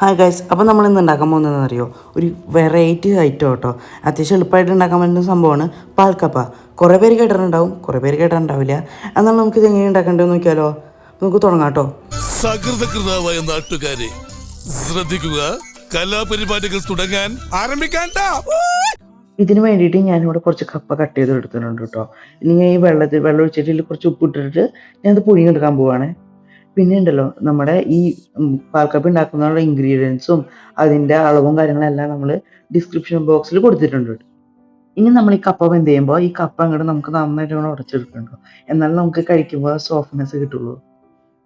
Hi guys അപ്പോൾ നമ്മൾ ഇന്ന് ഉണ്ടാക്കാൻ പോകുന്നതെന്ന് അറിയോ? ഒരു വെറൈറ്റി ഐറ്റം കേട്ടോ അത്യാവശ്യം എളുപ്പമായിട്ട് ഉണ്ടാക്കാൻ പറ്റുന്ന സംഭവമാണ് പാൽക്കപ്പ. കുറേ പേര് കേട്ടിട്ടുണ്ടാവും കുറേ പേര് കേട്ടിട്ടുണ്ടാവില്ല. എന്നാൽ നമുക്ക് ഇത് എങ്ങനെ ഉണ്ടാക്കേണ്ടതെന്ന് നോക്കിയാലോ? നമുക്ക് തുടങ്ങാം കേട്ടോ. സകൃതകൃതാവായ നാട്ടുകാരെ ശ്രദ്ധിക്കുക. കലാപരിപാടികൾ തുടങ്ങാൻ ആരംഭിക്കാൻ ഇതിന് വേണ്ടിയിട്ട് ഞാനിവിടെ കുറച്ച് കപ്പ കട്ട് ചെയ്ത് എടുത്തിട്ടുണ്ട് കേട്ടോ. ഇനി ഞാൻ ഈ വെള്ളത്തിൽ വെള്ളം ഒഴിച്ചിട്ട് കുറച്ച് ഉപ്പ് ഇട്ടിട്ട് ഞാനത് പുഴുങ്ങിയെടുക്കാൻ പോവാണ്. പിന്നെ ഉണ്ടല്ലോ നമ്മുടെ ഈ പാൽക്കപ്പ് ഉണ്ടാക്കുന്നതിനുള്ള ഉണ്ടാക്കുന്ന ഇൻഗ്രീഡിയൻസും അതിന്റെ അളവും കാര്യങ്ങളും എല്ലാം നമ്മൾ ഡിസ്ക്രിപ്ഷൻ ബോക്സിൽ കൊടുത്തിട്ടുണ്ട്. ഇനി നമ്മൾ ഈ കപ്പ എന്ത് ചെയ്യുമ്പോൾ ഈ കപ്പ അങ്ങോട്ട് നമുക്ക് നന്നായിട്ട് കൂടെ ഉടച്ചെടുക്കണ്ടോ എന്നാലും നമുക്ക് കഴിക്കുമ്പോൾ സോഫ്റ്റ്നെസ് കിട്ടുള്ളൂ.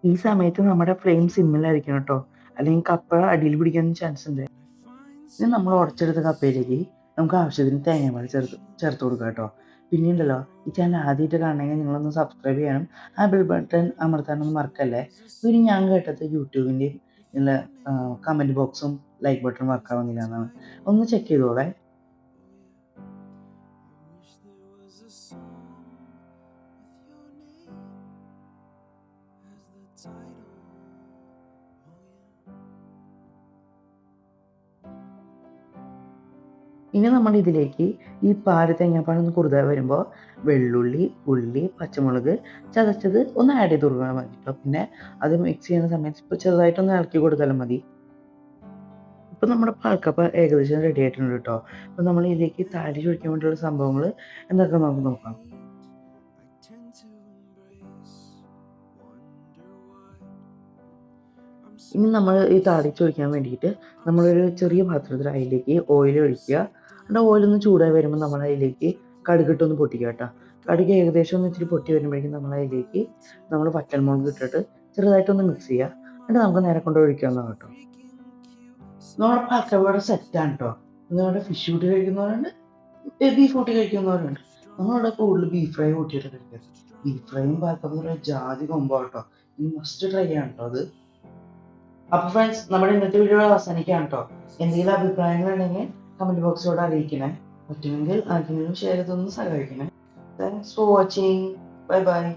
ഈ സമയത്ത് നമ്മുടെ ഫ്ലെയിം സിമ്മിലായിരിക്കണം കേട്ടോ. അല്ലെങ്കിൽ കപ്പ അടിയിൽ പിടിക്കാൻ ചാൻസ് ഉണ്ട്. ഇനി നമ്മൾ ഉടച്ചെടുത്ത കപ്പയിലേക്ക് നമുക്ക് ആവശ്യത്തിന് തേങ്ങ തേങ്ങാപ്പാൽ ചേർത്ത് ചേർത്ത് കൊടുക്കാം കേട്ടോ. പിന്നെ ഉണ്ടല്ലോ ഈ ചാനൽ ആദ്യമായിട്ട് കാണണമെങ്കിൽ നിങ്ങളൊന്ന് സബ്സ്ക്രൈബ് ചെയ്യണം. ആ ബെൽ ബട്ടൺ അമർത്താനൊന്നും മറക്കല്ലേ? പിന്നെ ഞാൻ കേട്ടത് യൂട്യൂബിന്റെയും ഉള്ള കമന്റ് ബോക്സും ലൈക്ക് ബട്ടൺ വർക്കാവുന്നില്ല എന്നാണ്. ഒന്ന് ചെക്ക് ചെയ്തോളെ. ഇനി നമ്മൾ ഇതിലേക്ക് ഈ പാൽ തേങ്ങാപ്പാൽ ഒന്ന് കുറുതായി വരുമ്പോൾ വെള്ളുള്ളി ഉള്ളി പച്ചമുളക് ചതച്ചത് ഒന്ന് ആഡ് ചെയ്ത് കൊടുക്കണം മതി കേട്ടോ പിന്നെ അത് മിക്സ് ചെയ്യുന്ന സമയത്ത് ഇപ്പോൾ ചെറുതായിട്ടൊന്ന് ഇളക്കി കൊടുത്താലും മതി. ഇപ്പം നമ്മുടെ പാൽക്കപ്പ ഏകദേശം റെഡി ആയിട്ടുണ്ട് കേട്ടോ അപ്പം നമ്മൾ ഇതിലേക്ക് താലി ചുഴിക്കാൻ വേണ്ടിയുള്ള സംഭവങ്ങൾ എന്തൊക്കെ നമുക്ക് നോക്കാം. ഇനി നമ്മൾ ഈ താളി ചൊഴിക്കാൻ വേണ്ടിയിട്ട് നമ്മളൊരു ചെറിയ പാത്രത്തിൽ അതിലേക്ക് ഓയിൽ ഒഴിക്കുക. എന്നിട്ട് ഓയിലൊന്ന് ചൂടായി വരുമ്പോൾ നമ്മൾ അതിലേക്ക് കടുകിട്ടൊന്ന് പൊട്ടിക്കുക കേട്ടോ. കടുക് ഏകദേശം ഒന്ന് ഇച്ചിരി പൊട്ടി വരുമ്പോഴേക്കും നമ്മൾ അതിലേക്ക് നമ്മൾ പച്ചമുളക് ഇട്ടിട്ട് ചെറുതായിട്ടൊന്ന് മിക്സ് ചെയ്യുക. എന്നിട്ട് നമുക്ക് നേരെ കൊണ്ട് ഒഴിക്കാവുന്ന കേട്ടോ. നമ്മുടെ പക്കവട സെറ്റാണ് കേട്ടോ. നിങ്ങളുടെ ഫിഷ് കൂട്ടി കഴിക്കുന്നവരുണ്ട് ബീഫ് കൂട്ടി കഴിക്കുന്നവരുണ്ട്. നമ്മളിവിടെ കൂടുതൽ ബീഫ് ഫ്രൈ കൂട്ടിയിട്ട് കഴിക്കുന്നത് ബീഫ് ഫ്രൈയും പാക്കപ്പ ജാതി കൊമ്പോ കേട്ടോ. മസ്റ്റ് ട്രൈ ചെയ്യണം കേട്ടോ അത്. അപ്പൊ ഫ്രണ്ട്സ് നമ്മുടെ ഇന്നത്തെ വീഡിയോ അവസാനിക്കാം കേട്ടോ. എന്തെങ്കിലും അഭിപ്രായങ്ങളുണ്ടെങ്കിൽ കമന്റ് ബോക്സിലൂടെ അറിയിക്കണേ. പറ്റുമെങ്കിൽ ആർക്കെങ്കിലും ഷെയർ ചെയ്തൊന്ന് സഹായിക്കണേ. Thanks for watching bye bye